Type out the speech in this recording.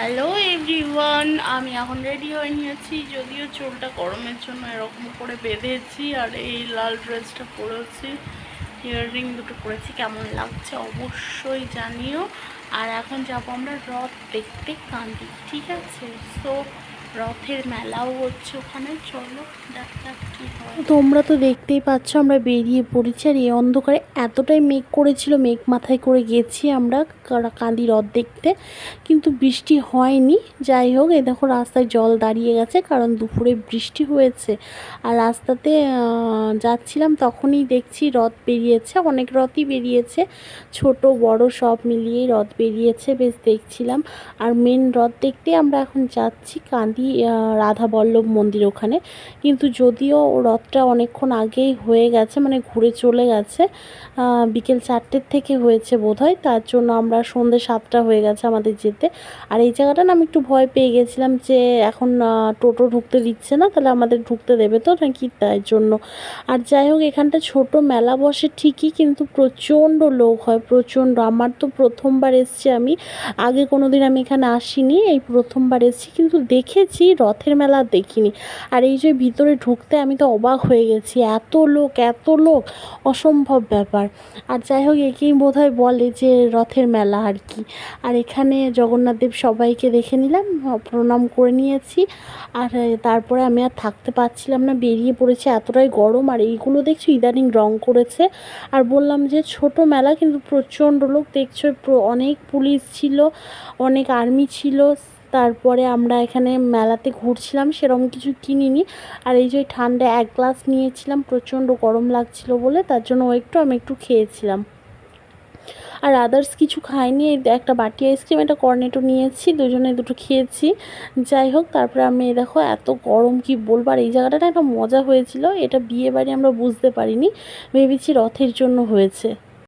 Hello everyone আমি এখন ready হয়ে নিয়েছি। যদিও চুলটা গরমের জন্য এরকম করে বেঁধেছি আর এই লাল ড্রেসটা পরেছি। ইয়াররিং দুটো পরেছি। কেমন লাগছে অবশ্যই জানিও। আর এখন যাব আমরা রথ দেখতে কান্দি, ঠিক আছে? সো রথের মেলাও হচ্ছে ওখানে। চলো, দেখ তোমরা তো দেখতেই পাচ্ছ, আমরা বেরিয়ে পড়েছি আর এই অন্ধকারে এতটাই মেঘ করেছিল, মেঘ মাথায় করে গেছি আমরা কা- কান্দি হ্রদ দেখতে কিন্তু বৃষ্টি হয়নি। যাই হোক, এই দেখো রাস্তায় জল দাঁড়িয়ে গেছে, কারণ দুপুরে বৃষ্টি হয়েছে। আর রাস্তাতে যাচ্ছিলাম তখনই দেখছি রথ বেরিয়েছে, অনেক রথই বেরিয়েছে। ছোট, বড় সব মিলিয়েই রথ বেরিয়েছে, বেশ দেখছিলাম। আর মেন রথ দেখতে আমরা এখন যাচ্ছি কাঁদি রাধাবল্লভ মন্দির ওখানে। কিন্তু যদিও রথটা অনেকক্ষণ আগেই হয়ে গেছে মানে ঘুরে চলে গেছে। বিকেল চারটের থেকে হয়েছে বোধ হয় তার জন্য আমরা সন্ধ্যে সাতটা হয়ে গেছে আমাদের যেতে। আর এই জায়গাটা না আমি একটু ভয় পেয়ে গেছিলাম যে এখন টোটো ঢুকতে দিচ্ছে না, তাহলে আমাদের ঢুকতে দেবে তো নাকি তাই জন্য। আর যাই হোক, এখানটা ছোট মেলা বসে ঠিকই, কিন্তু প্রচণ্ড লোক হয়, প্রচণ্ড। আমার তো প্রথমবার এসছি আমি, আগে কোনো দিন আমি এখানে আসিনি, এই প্রথমবার এসেছি, কিন্তু দেখেছি, রথের মেলা দেখিনি। আর এই যে ভিতরে ঢুকতে আমি তো অবাক হয়ে গেছি। এত লোক এত লোক, অসম্ভব ব্যাপার। আর যাই হোক, একেই বোধহয় বলে যে রথের মেলা আর কি। আর এখানে জগন্নাথ দেব সবাইকে দেখে নিলাম, প্রণাম করে নিয়েছি। আর তারপরে আমি আর থাকতে পারছিলাম না, বেরিয়ে পড়েছে, এতটাই গরম। আর এইগুলো দেখছ, ইদানিং রং করেছে। আর বললাম যে ছোট মেলা, কিন্তু প্রচণ্ড লোক। দেখছ অনেক পুলিশ ছিল, অনেক আর্মি ছিল। তারপরে আমরা এখানে মেলাতে ঘুরছিলাম সেরকম কিছু কিনিনি। আর এই যে ঠান্ডা এক গ্লাস নিয়েছিলাম, প্রচণ্ড গরম লাগছিল বলে, তার জন্য ও একটু, আমি একটু খেয়েছিলাম। আর আদার্স কিছু খাইনি, এই একটা বাটি আইসক্রিম, একটা কর্নেটো নিয়েছি, দুজনে দুটো খেয়েছি। যাই হোক, তারপরে আমি দেখো, এত গরম, কি বলব? আর এই জায়গাটা একটা মজা হয়েছিল, এটা বিয়ে বাড়ি আমরা বুঝতে পারিনি, ভেবেছি রথের জন্য হয়েছে।